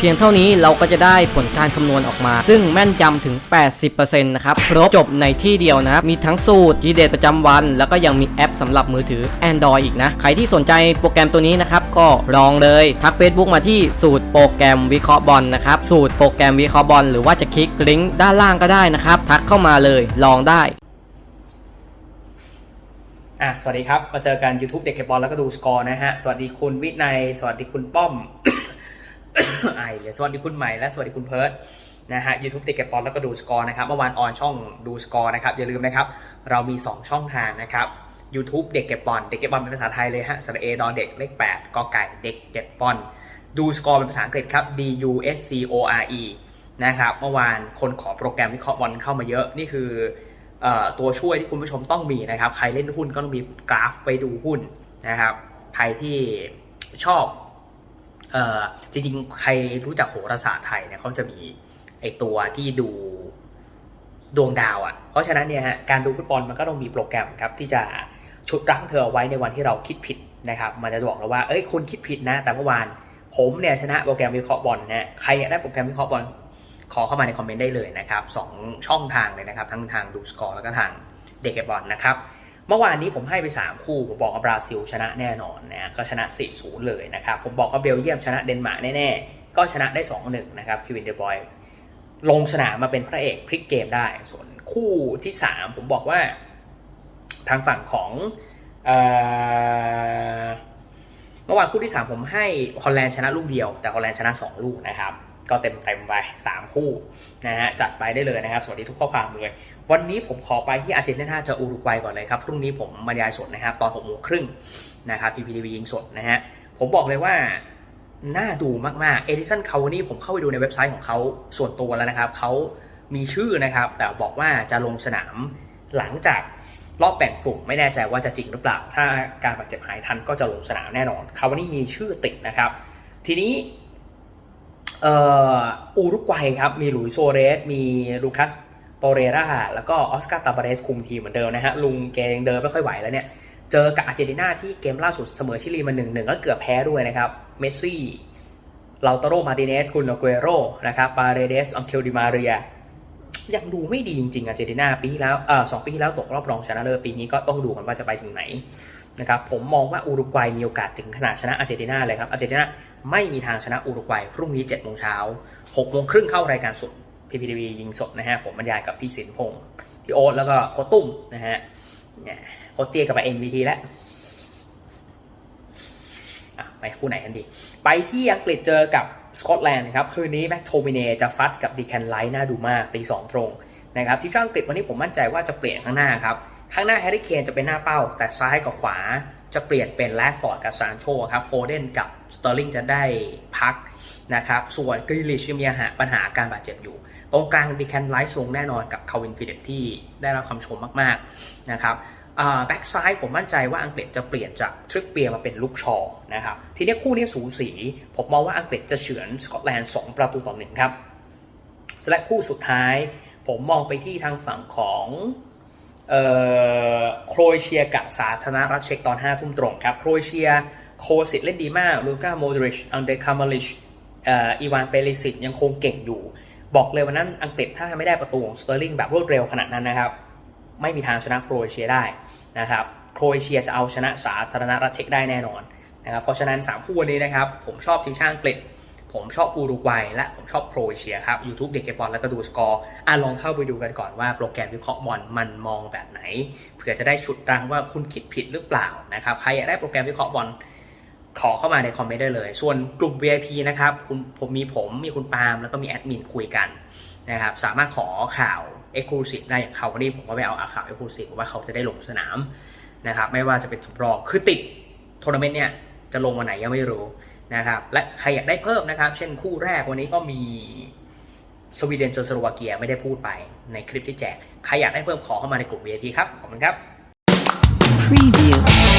พียงเท่านี้เราก็จะได้ผลการคำนวณออกมา ซึ่งแม่นยำถึง 80%นะครับครบจบในที่เดียวนะครับ มีทั้งสูตรทีเด็ดประจำวัน แล้วก็ยังมีแอปสำหรับมือถือ Android อีกนะ ใครที่สนใจโปรแกรมตัวนี้นะครับ ก็ลองเลย ทัก Facebook มาที่สูตรโปรแกรมวิเคราะห์บอลนะครับ สูตรโปรแกรมวิเคราะห์บอลหรือว่าจะคลิกลิงก์ด้านล่างก็ได้นะครับ ทักเข้ามาเลยลองได้อะสวัสดีครับมาเจอกัน YouTube เด็กเก็บบอลแล้วก็ดูสกอร์นะฮะสวัสดีคุณวินัยสวัสดีคุณป้อม ไอเลยสวัสดีคุณใหม่และสวัสดีคุณเพิร์ดนะฮะ YouTube เด็กเก็บบอลแล้วก็ดูสกอร์นะครับเมื่อวานออนช่องดูสกอร์นะครับอย่าลืมนะครับ เรามี 2 ช่องทางนะครับ YouTube เด็กเก็บบอลเด็กเก็บบอลเป็นภาษาไทยเลยฮะสระเอดอเด็กเลข8กอไก่เด็กเก็บบอลดูสกอร์เป็นภาษาอังกฤษครับ D U S C O R E นะครับเมื่อวานคนขอโปรแกรมวิเคราะห์บอลเข้ามาเยอะนี่คืออตัวช่วยที่คุณผู้ชมต้องมีนะครับ ใครเล่นหุ้นก็ต้องมีกราฟไปดูหุ้นนะครับ ใครที่ชอบ จริงๆ ใครรู้จักโหราศาสตร์ไทยเนี่ยเขาจะมีไอตัวที่ดูดวงดาวอะ่ะ เพราะฉะนั้นเนี่ยฮะการดูฟุตบอลมันก็ต้องมีโปรแกรมครับที่จะชุดรั้งเธอเอาไว้ในวันที่เราคิดผิดนะครับมันจะบอกเราว่าเอ้ยคุณคิดผิดนะ แต่เมื่อวานผมเนี่ยชนะโปรแกรมวิเคราะห์บอลนะใครอยากได้โปรแกรมวิเคราะห์บอลขอเข้ามาในคอมเมนต์ได้เลยนะครับสองช่องทางเลยนะครับ ทั้งทางดูสกอร์แล้วก็ทางเด็กเก็บบอลนะครับ เมื่อวานนี้ผมให้ไป 3 คู่ผมบอกว่าบราซิลชนะแน่นอนนะก็ชนะ 4-0 เลยนะครับ ผมบอกว่าเบลเยียมชนะเดนมาร์กแน่ๆ ก็ชนะได้ 2-1 นะครับคิวินเดบอยลงสนามมาเป็นพระเอกพลิกเกมได้ ส่วนคู่ที่ 3 ผมบอกว่าทางฝั่งของเมื่อวานคู่ที่ 3 ผมให้ฮอลแลนด์ชนะลูกเดียว แต่ฮอลแลนด์ชนะ 2 ลูกนะครับก็เต็มเต็มไป 3 คู่นะฮะจัดไปได้เลยนะครับ สวัสดีทุกข้อความเลย วันนี้ผมขอไปที่อาร์เจนตินาเจออุรุกวัยก่อนเลยครับ พรุ่งนี้ผมบรรยายสดนะครับ ตอน6โมงครึ่งนะครับ PPTV ยิงสดนะฮะ ผมบอกเลยว่าน่าดูมาก ๆ เอดิสันคาวานี่ผมเข้าไปดูในเว็บไซต์ของเขาส่วนตัวแล้วนะครับ เขามีชื่อนะครับ แต่บอกว่าจะลงสนามหลังจากรอบแบ่งกลุ่มไม่แน่ใจว่าจะจริงหรือเปล่า ถ้าการบาดเจ็บหายทันก็จะลงสนามแน่นอนคาวานี่มีชื่อติดนะครับ ทีนี้เอ่ออูรุกวัยครับ มีหลุยส์โซเรส มีลูคัส โตเรราแล้วก็ออสการ์ตาบาเรสคุมทีมเหมือนเดิมนะฮะลุงเกยังเดินไม่ค่อยไหวแล้วเนี่ย เจอกับอาร์เจนตินาที่เกมล่าสุดเสมอชิลีมาหนึ่งหนึ่งแล้วเกือบแพ้ด้วยนะครับ เมสซี่ลาตโรมาติเนสคุนโนเกโรนะครับปาเรเดสอังเคลดิมาเรียยังดูไม่ดีจริงๆอาร์เจนตินาปีที่แล้วเออสองปีที่แล้วตกรอบรองชนะเลิศปีนี้ก็ต้องดูกันว่าจะไปถึงไหนนะครับผมมองว่าอุรุกวัยมีโอกาสถึงขนาดชนะอาร์เจนตินาเลยครับอาร์เจนตินาไม่มีทางชนะอุรุกวัยพรุ่งนี้7จ็ดโมงเช้าหกโมงครึ่งเข้ารายการสด PPTV ยิงสดนะฮะผมบรรยายกับพี่สินพงศ์พี่โอ๊ตแล้วก็โคตุ้มนะฮะโคเตี้ยกับไป NVT แล้วไปคู่ไหนกันดี ไปที่อังกฤษเจอกับสกอตแลนด์ครับคืนนี้แม็กโทมิเนจะฟัดกับดีแคนไลท์น่าดูมากตีสองตรงนะครับทีมชาติอังกฤษวันนี้ผมมั่นใจว่าจะเปลี่ยนข้างหน้าครับ ข้างหน้าแฮร์รี่เคนจะเป็นหน้าเป้า แต่ซ้ายกับขวาจะเปลี่ยนเป็นแรดฟอร์ดกับซานโชครับโฟเดนกับสเตอร์ลิงจะได้พักนะครับส่วนกรีลิชมีปัญหาการบาดเจ็บอยู่ ตรงกลางดีแคนไลท์ลงแน่นอนกับคาวินฟิลิปที่ได้รับคำชมมากๆนะครับแบ็กซ้ายผมมั่นใจว่าอังกฤษจะเปลี่ยนจากทริปเปียร์มาเป็นลูกชอนะครับทีนี้คู่นี้สูสี ผมมองว่าอังกฤษจะเฉือนสกอตแลนด์2ประตูต่อหนึ่งครับและคู่สุดท้าย ผมมองไปที่ทางฝั่งของโครเอเชียกับสาธารณรัฐเช็กตอน5ทุ่มตรงครับโครเอเชียโคสิตเล่นดีมากลูก้าโมดริชอังเดคามาลิชอ่ออีวานเปริสิตยังคงเก่งอยู่ บอกเลยวันนั้นอังกฤษถ้าไม่ได้ประตูของสเตอร์ลิงแบบรวดเร็วขนาดนั้นนะครับ ไม่มีทางชนะโครเอเชียได้นะครับโครเอเชียจะเอาชนะสาธารณรัฐเช็กได้แน่นอนนะครับเพราะฉะนั้น 3 คู่วันนี้นะครับ ผมชอบทีมชาติอังกฤษ ผมชอบอูรุกวัย และผมชอบโครเอเชียครับ YouTube เด็กเก็บบอลแล้วก็ดูสกอร์อะลองเข้าไปดูกันก่อนว่าโปรแกรมวิเคราะห์บอลมันมองแบบไหนเผื่อจะได้ชุดรังว่าคุณคิดผิดหรือเปล่านะครับใครอยากได้โปรแกรมวิเคราะห์บอล ขอเข้ามาในคอมเมนต์ได้เลย ส่วนกลุ่ม VIP นะครับผมมีผมมีคุณปาล์มแล้วก็มีแอดมินคุยกันนะครับสามารถขอข่าว Exclusive ได้อย่างเขาวันนี้ผมก็ไปเอาข่าว Exclusive ว่าเขาจะได้ลงสนามนะครับไม่ว่าจะเป็นสำรองคือติดทัวร์นาเมนต์เนี่ยจะลงวันไหนยังไม่รู้นะครับและใครอยากได้เพิ่มนะครับ เช่นคู่แรกวันนี้ก็มีสวีเดนเจอสโลวาเกียไม่ได้พูดไปในคลิปที่แจก ใครอยากได้เพิ่มขอเข้ามาในกลุ่ม VIP ครับ ขอบคุณครับ Preview.